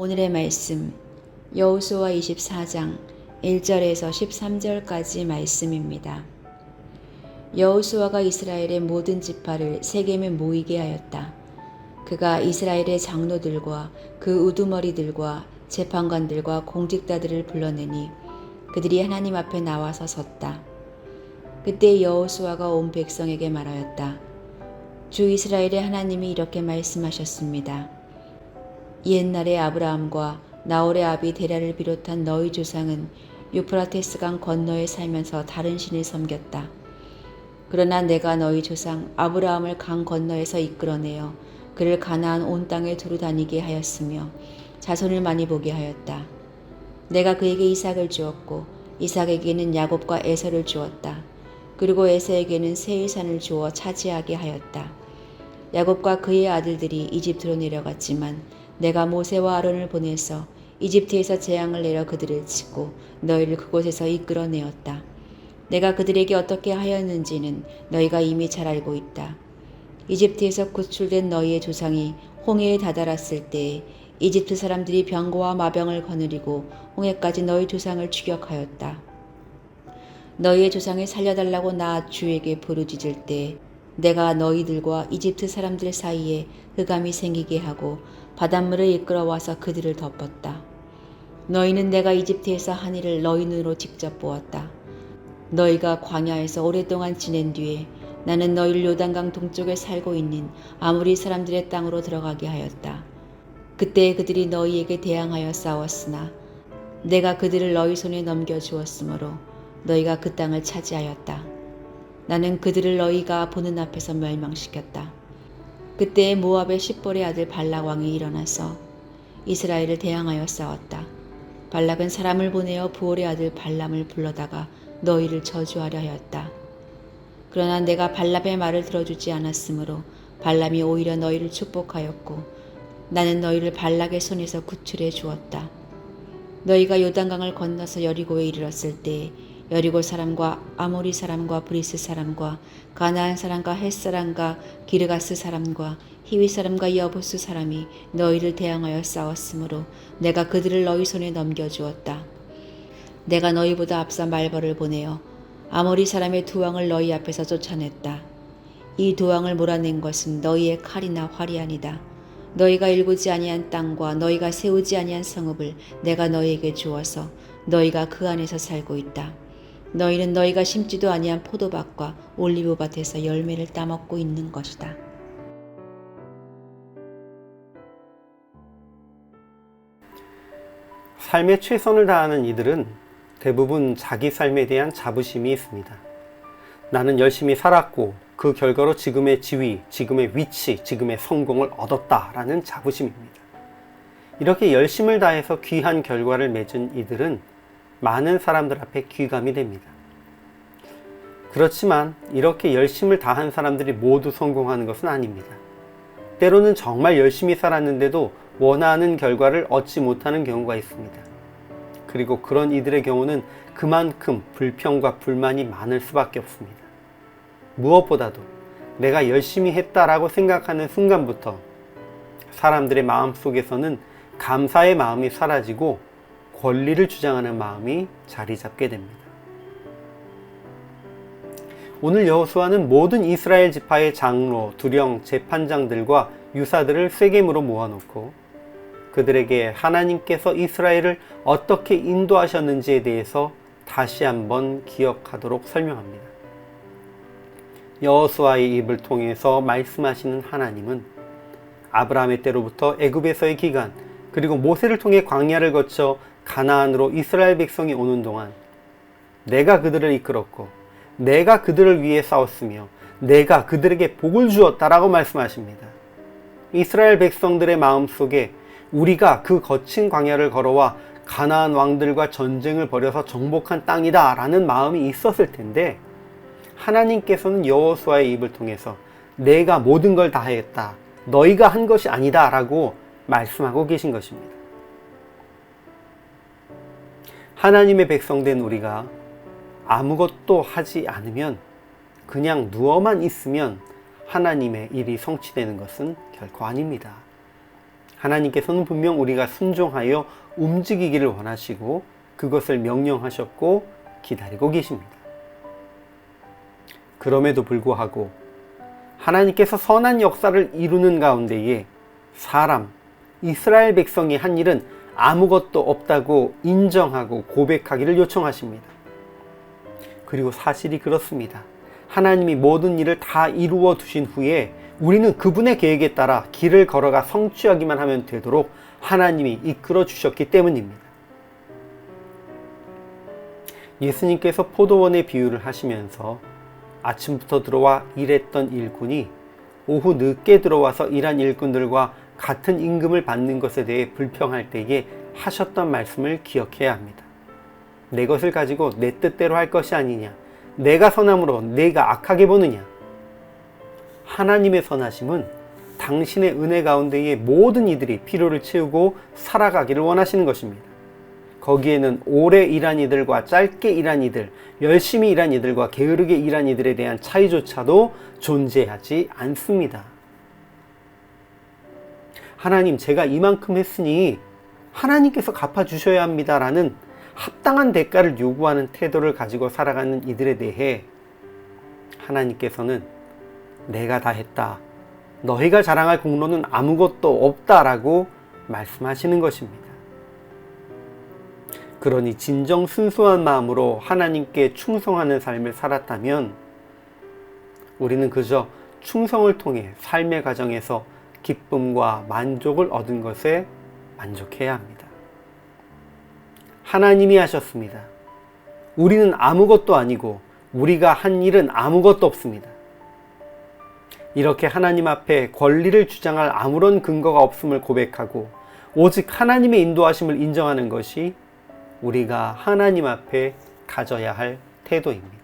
오늘의 말씀 여호수아 24장 1절에서 13절까지 말씀입니다. 여호수아가 이스라엘의 모든 지파를 세겜에 모이게 하였다. 그가 이스라엘의 장로들과 그 우두머리들과 재판관들과 공직자들을 불러내니 그들이 하나님 앞에 나와서 섰다. 그때 여호수아가 온 백성에게 말하였다. 주 이스라엘의 하나님이 이렇게 말씀하셨습니다. 옛날에 아브라함과 나홀의 아비 데라를 비롯한 너희 조상은 유프라테스 강 건너에 살면서 다른 신을 섬겼다. 그러나 내가 너희 조상 아브라함을 강 건너에서 이끌어내어 그를 가나안 온 땅에 두루 다니게 하였으며 자손을 많이 보게 하였다. 내가 그에게 이삭을 주었고 이삭에게는 야곱과 에서를 주었다. 그리고 에서에게는 세일산을 주어 차지하게 하였다. 야곱과 그의 아들들이 이집트로 내려갔지만 내가 모세와 아론을 보내서 이집트에서 재앙을 내려 그들을 치고 너희를 그곳에서 이끌어내었다. 내가 그들에게 어떻게 하였는지는 너희가 이미 잘 알고 있다. 이집트에서 구출된 너희의 조상이 홍해에 다다랐을 때에 이집트 사람들이 병거와 마병을 거느리고 홍해까지 너희 조상을 추격하였다. 너희의 조상을 살려달라고 나 주에게 부르짖을 때 내가 너희들과 이집트 사람들 사이에 흑암이 생기게 하고 바닷물을 이끌어와서 그들을 덮었다. 너희는 내가 이집트에서 한 일을 너희 눈으로 직접 보았다. 너희가 광야에서 오랫동안 지낸 뒤에 나는 너희를 요단강 동쪽에 살고 있는 아무리 사람들의 땅으로 들어가게 하였다. 그때 그들이 너희에게 대항하여 싸웠으나 내가 그들을 너희 손에 넘겨 주었으므로 너희가 그 땅을 차지하였다. 나는 그들을 너희가 보는 앞에서 멸망시켰다. 그때 모압의 십볼의 아들 발락 왕이 일어나서 이스라엘을 대항하여 싸웠다. 발락은 사람을 보내어 부올의 아들 발람을 불러다가 너희를 저주하려 하였다. 그러나 내가 발람의 말을 들어주지 않았으므로 발람이 오히려 너희를 축복하였고 나는 너희를 발락의 손에서 구출해 주었다. 너희가 요단강을 건너서 여리고에 이르렀을 때 여리고 사람과 아모리 사람과 브리스 사람과 가나안 사람과 헷 사람과 기르가스 사람과 히위 사람과 여보스 사람이 너희를 대항하여 싸웠으므로 내가 그들을 너희 손에 넘겨 주었다. 내가 너희보다 앞서 말벌을 보내어 아모리 사람의 두 왕을 너희 앞에서 쫓아냈다. 이 두 왕을 몰아낸 것은 너희의 칼이나 활이 아니다. 너희가 일구지 아니한 땅과 너희가 세우지 아니한 성읍을 내가 너희에게 주어서 너희가 그 안에서 살고 있다. 너희는 너희가 심지도 아니한 포도밭과 올리브밭에서 열매를 따먹고 있는 것이다. 삶에 최선을 다하는 이들은 대부분 자기 삶에 대한 자부심이 있습니다. 나는 열심히 살았고 그 결과로 지금의 지위, 지금의 위치, 지금의 성공을 얻었다라는 자부심입니다. 이렇게 열심을 다해서 귀한 결과를 맺은 이들은 많은 사람들 앞에 귀감이 됩니다. 그렇지만 이렇게 열심을 다한 사람들이 모두 성공하는 것은 아닙니다. 때로는 정말 열심히 살았는데도 원하는 결과를 얻지 못하는 경우가 있습니다. 그리고 그런 이들의 경우는 그만큼 불평과 불만이 많을 수밖에 없습니다. 무엇보다도 내가 열심히 했다라고 생각하는 순간부터 사람들의 마음 속에서는 감사의 마음이 사라지고 권리를 주장하는 마음이 자리 잡게 됩니다. 오늘 여호수아는 모든 이스라엘 지파의 장로, 두령, 재판장들과 유사들을 세겜으로 모아놓고 그들에게 하나님께서 이스라엘을 어떻게 인도하셨는지에 대해서 다시 한번 기억하도록 설명합니다. 여호수아의 입을 통해서 말씀하시는 하나님은 아브라함의 때로부터 애굽에서의 기간 그리고 모세를 통해 광야를 거쳐 가나안으로 이스라엘 백성이 오는 동안 내가 그들을 이끌었고 내가 그들을 위해 싸웠으며 내가 그들에게 복을 주었다라고 말씀하십니다. 이스라엘 백성들의 마음 속에 우리가 그 거친 광야를 걸어와 가나안 왕들과 전쟁을 벌여서 정복한 땅이다라는 마음이 있었을 텐데 하나님께서는 여호수아의 입을 통해서 내가 모든 걸다 했다. 너희가 한 것이 아니다라고 말씀하고 계신 것입니다. 하나님의 백성된 우리가 아무것도 하지 않으면 그냥 누워만 있으면 하나님의 일이 성취되는 것은 결코 아닙니다. 하나님께서는 분명 우리가 순종하여 움직이기를 원하시고 그것을 명령하셨고 기다리고 계십니다. 그럼에도 불구하고 하나님께서 선한 역사를 이루는 가운데에 사람, 이스라엘 백성이 한 일은 아무것도 없다고 인정하고 고백하기를 요청하십니다. 그리고 사실이 그렇습니다. 하나님이 모든 일을 다 이루어 두신 후에 우리는 그분의 계획에 따라 길을 걸어가 성취하기만 하면 되도록 하나님이 이끌어 주셨기 때문입니다. 예수님께서 포도원의 비유를 하시면서 아침부터 들어와 일했던 일꾼이 오후 늦게 들어와서 일한 일꾼들과 같은 임금을 받는 것에 대해 불평할 때에 하셨던 말씀을 기억해야 합니다. 내 것을 가지고 내 뜻대로 할 것이 아니냐. 내가 선함으로 내가 악하게 보느냐. 하나님의 선하심은 당신의 은혜 가운데의 모든 이들이 필요를 채우고 살아가기를 원하시는 것입니다. 거기에는 오래 일한 이들과 짧게 일한 이들, 열심히 일한 이들과 게으르게 일한 이들에 대한 차이조차도 존재하지 않습니다. 하나님, 제가 이만큼 했으니 하나님께서 갚아주셔야 합니다라는 합당한 대가를 요구하는 태도를 가지고 살아가는 이들에 대해 하나님께서는 내가 다 했다. 너희가 자랑할 공로는 아무것도 없다라고 말씀하시는 것입니다. 그러니 진정 순수한 마음으로 하나님께 충성하는 삶을 살았다면 우리는 그저 충성을 통해 삶의 과정에서 기쁨과 만족을 얻은 것에 만족해야 합니다. 하나님이 하셨습니다. 우리는 아무것도 아니고 우리가 한 일은 아무것도 없습니다. 이렇게 하나님 앞에 권리를 주장할 아무런 근거가 없음을 고백하고 오직 하나님의 인도하심을 인정하는 것이 우리가 하나님 앞에 가져야 할 태도입니다.